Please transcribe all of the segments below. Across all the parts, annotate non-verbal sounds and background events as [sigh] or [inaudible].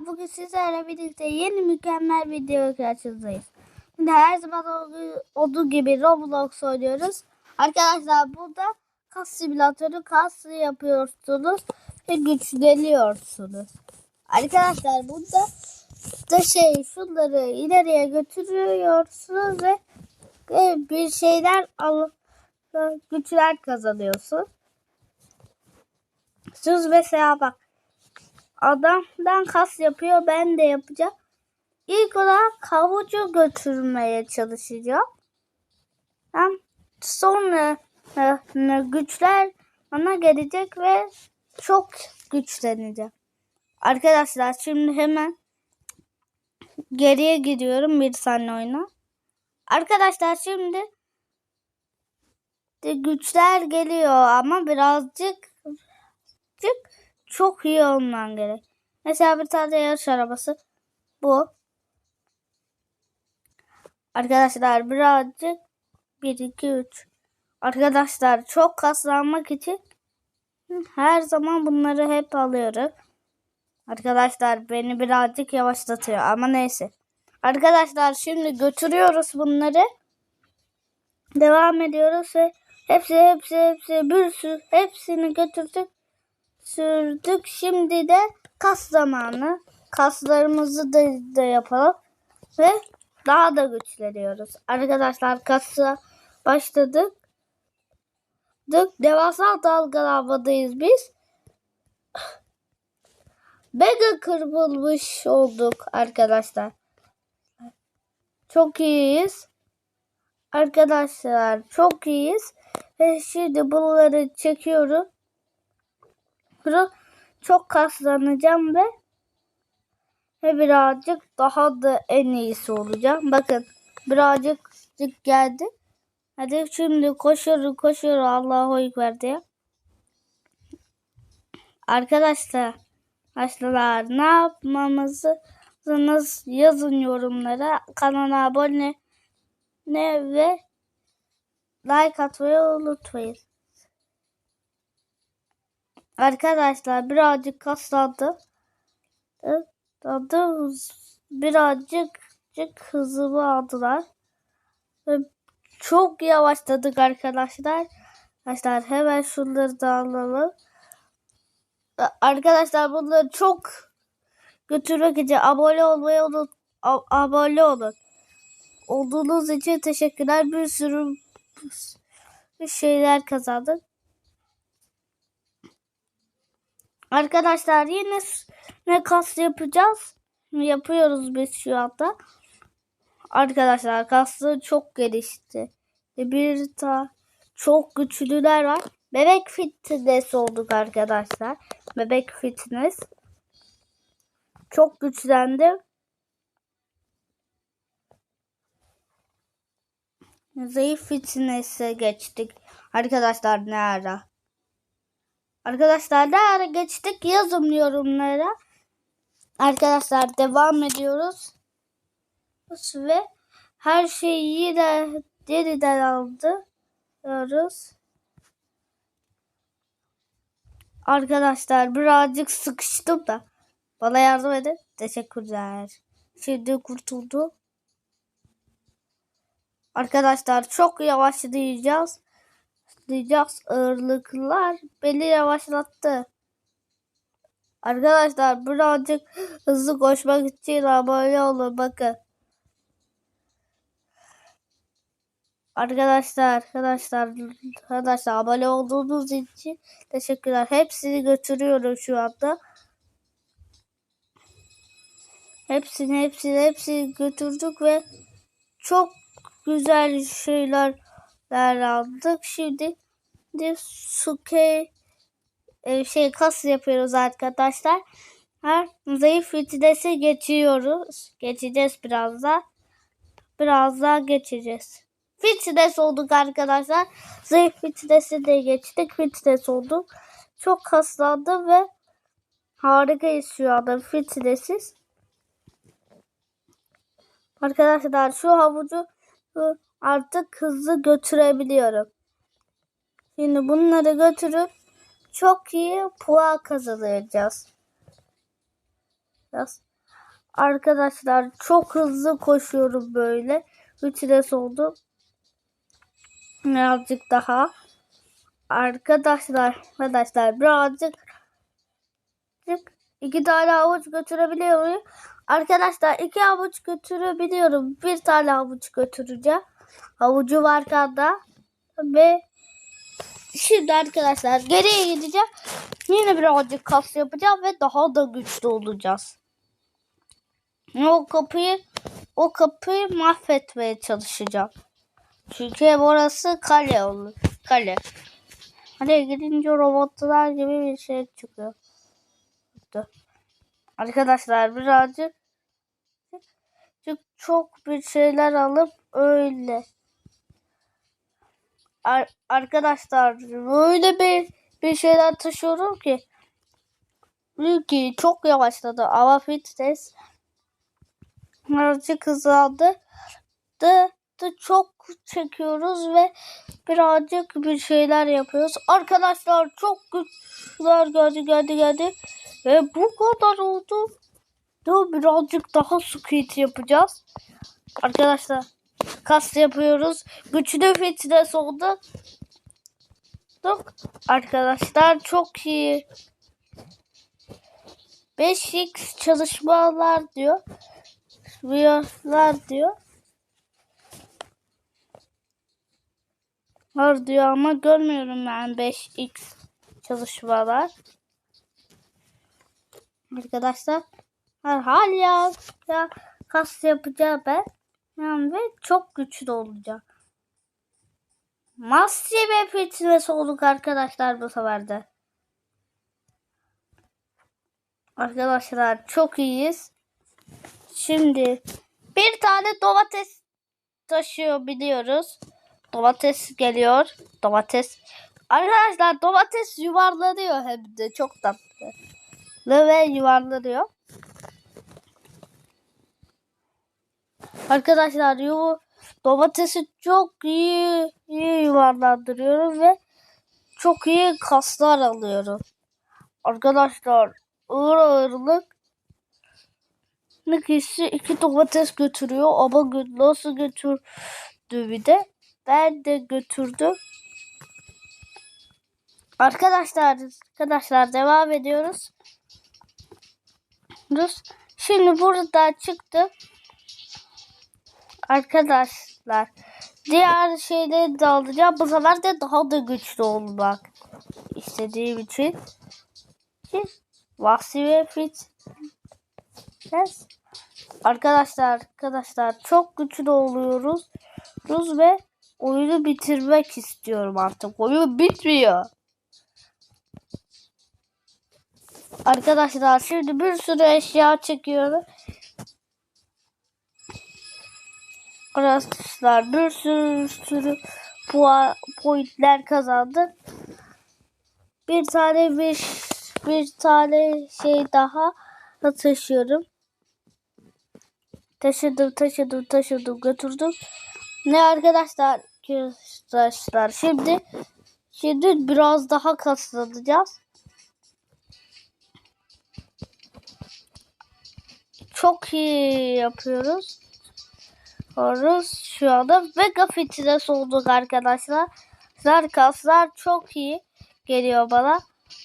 Bugün sizlerle birlikte yeni mükemmel video karşınızdayız. Şimdi her zaman olduğu- gibi Roblox oynuyoruz. Arkadaşlar burada kas simülatörü kas yapıyorsunuz ve güçleniyorsunuz. Arkadaşlar burada da şey şunları ileriye götürüyorsunuz ve bir şeyler al güçler kazanıyorsun. Siz mesela bak adamdan kas yapıyor ben de yapacağım. İlk olarak havucu götürmeye çalışacağım. Hem sonra e, güçler bana gelecek ve çok güçleneceğim. Arkadaşlar şimdi hemen geriye gidiyorum bir saniye oyuna. Arkadaşlar şimdi güçler geliyor ama birazcık birazcık çok iyi olman gerek. Mesela bir tane yarış arabası bu. Arkadaşlar birazcık 1 2 3 Arkadaşlar çok kaslanmak için her zaman bunları hep alıyorum. Arkadaşlar beni birazcık yavaşlatıyor ama neyse. Arkadaşlar şimdi götürüyoruz bunları. Devam ediyoruz ve hepsi hepsi hepsi bir sürü hepsini götürdük. Sürdük. Şimdi de kas zamanı. Kaslarımızı da, da yapalım ve daha da güçleniyoruz. Arkadaşlar kasa başladık. Dık, devasa dalgalanmadayız biz. [sighs] Mega kırpılmış olduk arkadaşlar. Çok iyiyiz. Arkadaşlar çok iyiyiz. Ve şimdi bunları çekiyorum. Bunu çok kaslanacağım ve ve birazcık daha da en iyisi olacağım. Bakın birazcık geldi. Hadi şimdi koşuyorum koşuyorum Allah'a ekber diye. Arkadaşlar Arkadaşlar ne yapmamızı yazın yorumlara. Kanala abone ne ve like atmayı unutmayın. Arkadaşlar birazcık kaslandı. Adı birazcık hızımı aldılar. Çok yavaşladık arkadaşlar. Arkadaşlar hemen şunları da alalım. Arkadaşlar bunları çok götürmek için abone olmayı unut abone olun. Olduğunuz için teşekkürler. Bir sürü şeyler kazandık. Arkadaşlar yine ne kas yapacağız? Yapıyoruz biz şu anda. Arkadaşlar kaslı çok gelişti. Bir ta çok güçlüler var. Bebek fitness olduk arkadaşlar. Bebek fitness. Çok güçlendi. Zayıf fitness'e geçtik. Arkadaşlar ne ara? Arkadaşlar ara geçtik? Yazın yorumlara. Arkadaşlar devam ediyoruz. Ve her şeyi yine yeniden aldı. Diyoruz. Arkadaşlar birazcık sıkıştım da. Bana yardım edin. Teşekkürler. Şimdi kurtuldu. Arkadaşlar çok yavaşlayacağız. Diyeceğiz ağırlıklar beni yavaşlattı. Arkadaşlar birazcık hızlı koşmak için abone olun bakın. Arkadaşlar, arkadaşlar, arkadaşlar abone olduğunuz için teşekkürler. Hepsini götürüyorum şu anda. Hepsini, hepsini, hepsini götürdük ve çok güzel şeyler aldık. Şimdi de suke e, şey kas yapıyoruz arkadaşlar. Her zayıf fitness'e geçiyoruz. Geçeceğiz biraz daha. Biraz daha geçeceğiz. Fitness olduk arkadaşlar. Zayıf fitness'i de geçtik. Fitness olduk. Çok kaslandım ve harikayız şu anda fitnessiz. Arkadaşlar şu havucu artık hızlı götürebiliyorum. Şimdi bunları götürüp çok iyi puan kazanacağız. Arkadaşlar çok hızlı koşuyorum böyle. Üçüne oldu. Birazcık daha. Arkadaşlar, arkadaşlar birazcık iki tane havuç götürebiliyor muyum? Arkadaşlar iki havuç götürebiliyorum. Bir tane havuç götüreceğim. Havucu var kanda. Ve şimdi arkadaşlar geriye gideceğim. Yine birazcık kas yapacağım ve daha da güçlü olacağız. O kapıyı o kapıyı mahvetmeye çalışacağım. Çünkü burası kale olur. Kale. Kaleye gidince robotlar gibi bir şey çıkıyor. Arkadaşlar birazcık çok bir şeyler alıp öyle. Ar arkadaşlar böyle bir bir şeyler taşıyorum ki ki çok yavaşladı ama fitness birazcık hızlandı. Da, da çok çekiyoruz ve birazcık bir şeyler yapıyoruz. Arkadaşlar çok güçler geldi geldi geldi. Ve bu kadar oldu. Da birazcık daha squid yapacağız. Arkadaşlar kas yapıyoruz. Güçlü fitness oldu. Arkadaşlar çok iyi. 5x çalışmalar diyor. Videolar diyor. Var diyor ama görmüyorum ben 5x çalışmalar. Arkadaşlar hal ya, kas yapacağım ben. Yani ve çok güçlü olacağım. Massive fitness olduk arkadaşlar bu sefer de. Arkadaşlar çok iyiyiz. Şimdi bir tane domates taşıyor biliyoruz. Domates geliyor. Domates. Arkadaşlar domates yuvarlanıyor hem de çok tatlı. Ve yuvarlanıyor. Arkadaşlar yu domatesi çok iyi iyi yuvarlandırıyorum ve çok iyi kaslar alıyorum. Arkadaşlar ağır ağırlık ne kişi iki domates götürüyor ama nasıl götürdü bir de ben de götürdüm. Arkadaşlar arkadaşlar devam ediyoruz. Şimdi burada çıktı. Arkadaşlar diğer şeyleri de alacağım. Bu sefer de daha da güçlü olmak istediğim için. Vahsi fit. Yes. Arkadaşlar arkadaşlar çok güçlü oluyoruz. Ruz ve oyunu bitirmek istiyorum artık. Oyun bitmiyor. Arkadaşlar şimdi bir sürü eşya çekiyorum. Arkadaşlar bir sürü, sürü puan, pointler kazandık. Bir tane bir, bir tane şey daha taşıyorum. Taşıdım taşıdım taşıdım götürdüm. Ne arkadaşlar arkadaşlar şimdi şimdi biraz daha kaslanacağız. Çok iyi yapıyoruz. Horus şu anda mega fitness olduk arkadaşlar. Kaslar, kaslar çok iyi geliyor bana.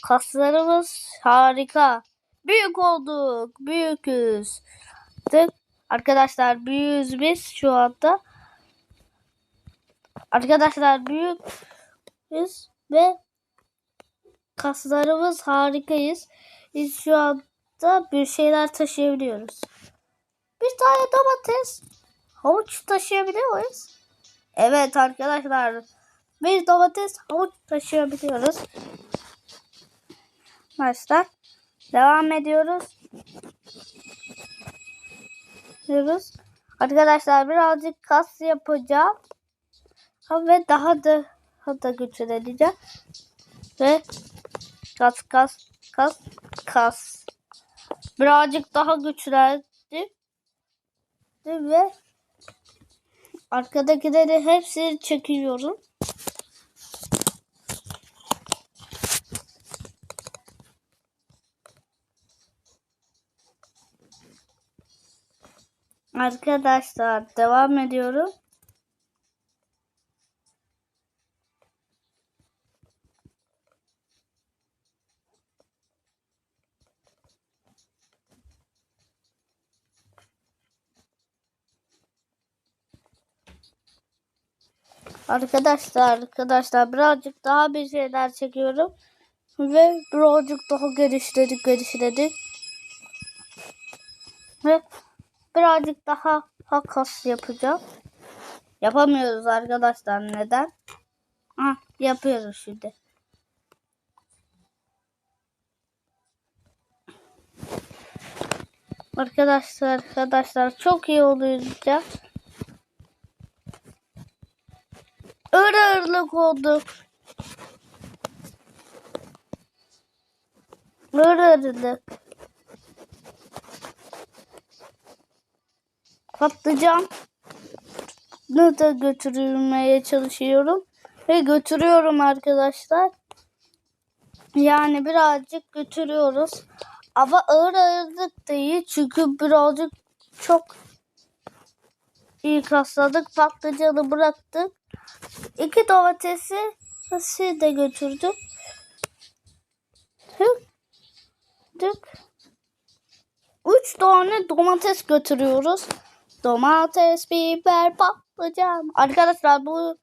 Kaslarımız harika. Büyük olduk. Büyüküz. Arkadaşlar büyüğüz biz şu anda. Arkadaşlar büyüküz ve kaslarımız harikayız. Biz şu anda bir şeyler taşıyabiliyoruz. Bir tane domates havuç taşıyabiliyor muyuz? Evet arkadaşlar. Biz domates havuç taşıyabiliyoruz. Arkadaşlar devam ediyoruz. Diyoruz. Arkadaşlar birazcık kas yapacağım. Ve daha da daha da güçleneceğim. Ve kas kas kas kas. Birazcık daha güçlendi. Ve Arkadakileri hepsini çekiyorum. Arkadaşlar devam ediyorum. Arkadaşlar arkadaşlar birazcık daha bir şeyler çekiyorum. Ve birazcık daha geliştirdik geliştirdik. Ve birazcık daha hakas yapacağım. Yapamıyoruz arkadaşlar neden? Ha, yapıyoruz şimdi. Arkadaşlar arkadaşlar çok iyi olacak. Ağır ağırlık olduk. Ağır ağırlık. Patlıcan da götürmeye çalışıyorum. Ve götürüyorum arkadaşlar. Yani birazcık götürüyoruz. Ama ağır ağırlık değil. Çünkü birazcık çok iyi kasladık. Patlıcanı bıraktık. İki domatesi şey de götürdük. Tık. Üç tane domates götürüyoruz. Domates, biber, patlıcan. Arkadaşlar bu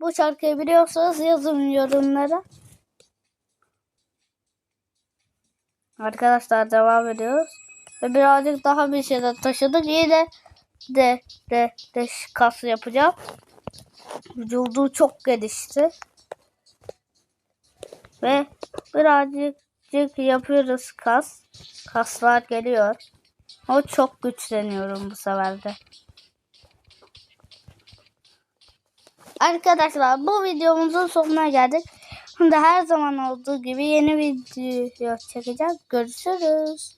bu şarkıyı biliyorsanız yazın yorumlara. Arkadaşlar devam ediyoruz. Ve birazcık daha bir şeyler taşıdık. Yine de de de kas yapacağım. Vücudu çok gelişti. Ve birazcık yapıyoruz kas. Kaslar geliyor. O çok güçleniyorum bu sefer de. Arkadaşlar bu videomuzun sonuna geldik. Şimdi her zaman olduğu gibi yeni video çekeceğim. Görüşürüz.